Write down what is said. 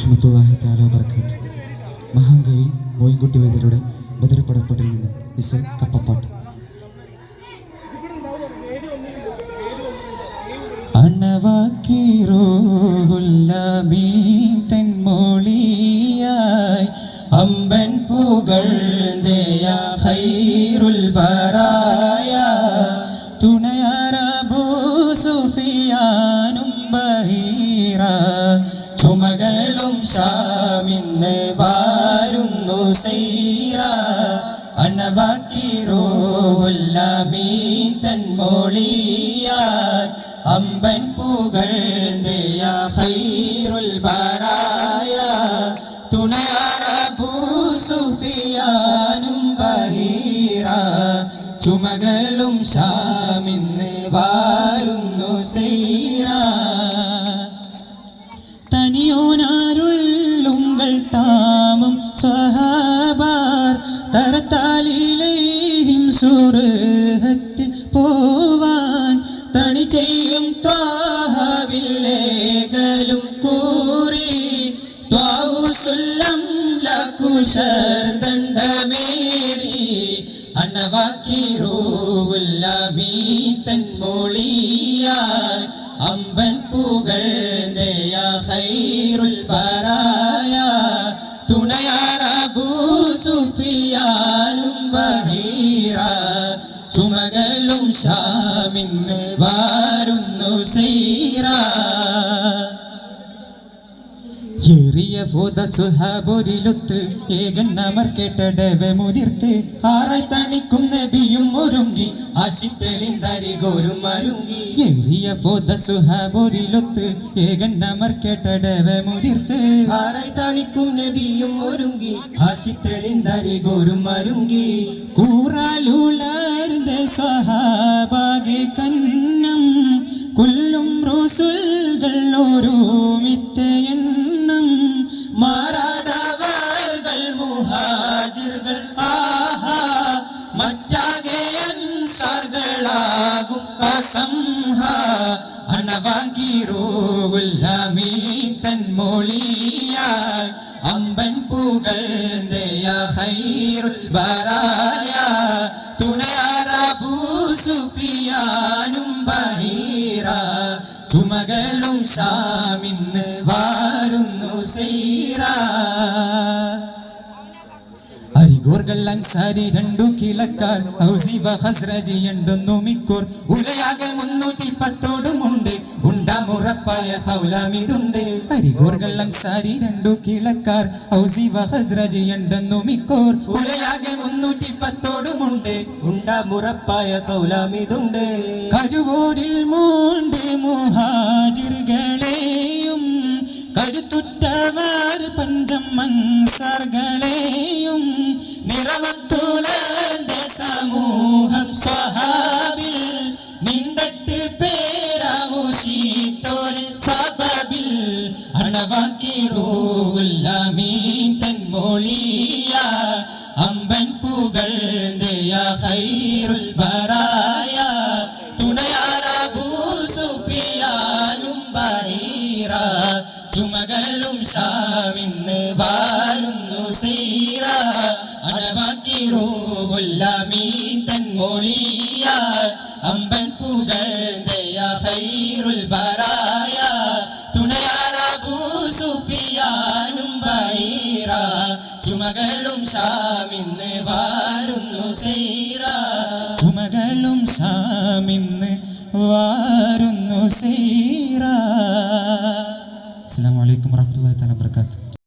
വറഹമത്തല്ലാഹി താല വർക്കാത്തു മഹാകവി മോയിൻകുട്ടി വൈദ്യരുടെ ബദർപടപ്പാട്ടിൽ നിന്ന് ഇസൽ കപ്പപ്പാട്ട്. അണവാക്കിരോഹുല്ലമീ തെന്മൊഴിയായി. അമ്പൻ പുകഴ്ന്തയ ഖൈറുൽ ബറായ. തുണയാറബൂ സുഫിയാനും ബഹീറ. ചുമകളും ഷാമിന്ന് വാരുന്നു സൈറ. അണവാക്കിരോഹുല്ലമീ തെന്മൊഴിയായി അമ്പൻ പൂകൾ ഖൈറുൽ ബറായ. തുണയാറബൂ സുഫിയാനും ബഹീറ. ചുമകളും ഷാമിന്ന് വാരുന്നു സൈറ. സുറുഹത്തിൽ പോവാൻ തണി ചെയ്യും ത്വാഹവില്ലേകലും കൂറി. ത്വാവുസുല്ലം ലക്കുശർ ദണ്ഡമേറി. അണവാക്കിറൂവുല്ലമീ തന്മൊഴിയാൽ അമ്പൻ പുകഴ്ന്തയ ഹൈറുൽ ബറായ ചുമകളും ഷാമിന്ന് വാരുന്നു സൈറ. ഏറിയ പോത സുഹാബൊരിലൊത്ത് അമർ കേട്ടടവെ മുതിർത്ത് ആറായി തണിക്കും നബിയും ഒരുങ്ങി ആശിത്തെളിന്തരികോരും അരുങ്ങി. ഏറിയ പോത സുഹാബൊരിലൊത്ത് ഏകന്നമർ കേട്ടടവെ മുതിർത്ത്. ആരായി തണിക്കും നബിയും ഒരുങ്ങി. ആശിത്തെളിന്തരികോരും മരുങ്ങി കൂറാലുളർന്ന സഹാബാകെ അസംഹ അണവാകിരോവുല്ലമീൻ തന്മൊഴിയാൽ അമ്പൻ പുകഴ്ന്തയ ഖൈറുൽ ബറായ തുണയാറബൂ സുഫിയാനും ബഹീറ ചുമകളും ഷാമിന്ന് വാരുന്നു സൈറ അരികോർകൾ അൻസാരി രണ്ടു കിളക്കാർ. ഔസിവ ഹസ്രജി ഉണ്ടെന്നു മിക്കൂർ. ഉരയാകെ മുന്നൂറ്റി പത്തോടുമുണ്ട് ഉണ്ടാമുറപ്പായ ഹൗലാമിതുണ്ട് രണ്ടു കിളക്കാർ. ഔസിവ ഹസ്രജി എണ്ടെന്നു മിക്കൂർ. ഉരയാകെ മുന്നൂറ്റി പത്തോടുമുണ്ട് കരുവൂരിൽ മൂണ്ട് മുഹാജിറുകളെയും അണവാക്കിറൂവുല്ലമീൻ തന്മൊഴിയ. അമ്പൻ പുകഴ്ന്തയ ഖൈറുൽ ബറായ. തുണയാറബൂ സുഫിയാനും ബഹീറ. ചുമകളും ഷാമിന്ന് വാരുന്നു സീറ. അണവാക്കിറൂവുല്ലമീൻ തന്മൊഴിയ. അമ്പൻ പുകഴ്ന്തയ ഖൈറുൽ ബറായ ചുമകളും ഷാമിന്ന് വാരുന്നു സീറ. കുമകളും ഷാമിന്ന് വാരുന്നു സീറ. അലൈക്കും വറഹ്മത്തുള്ളാഹി തആല വബറകാതുഹു.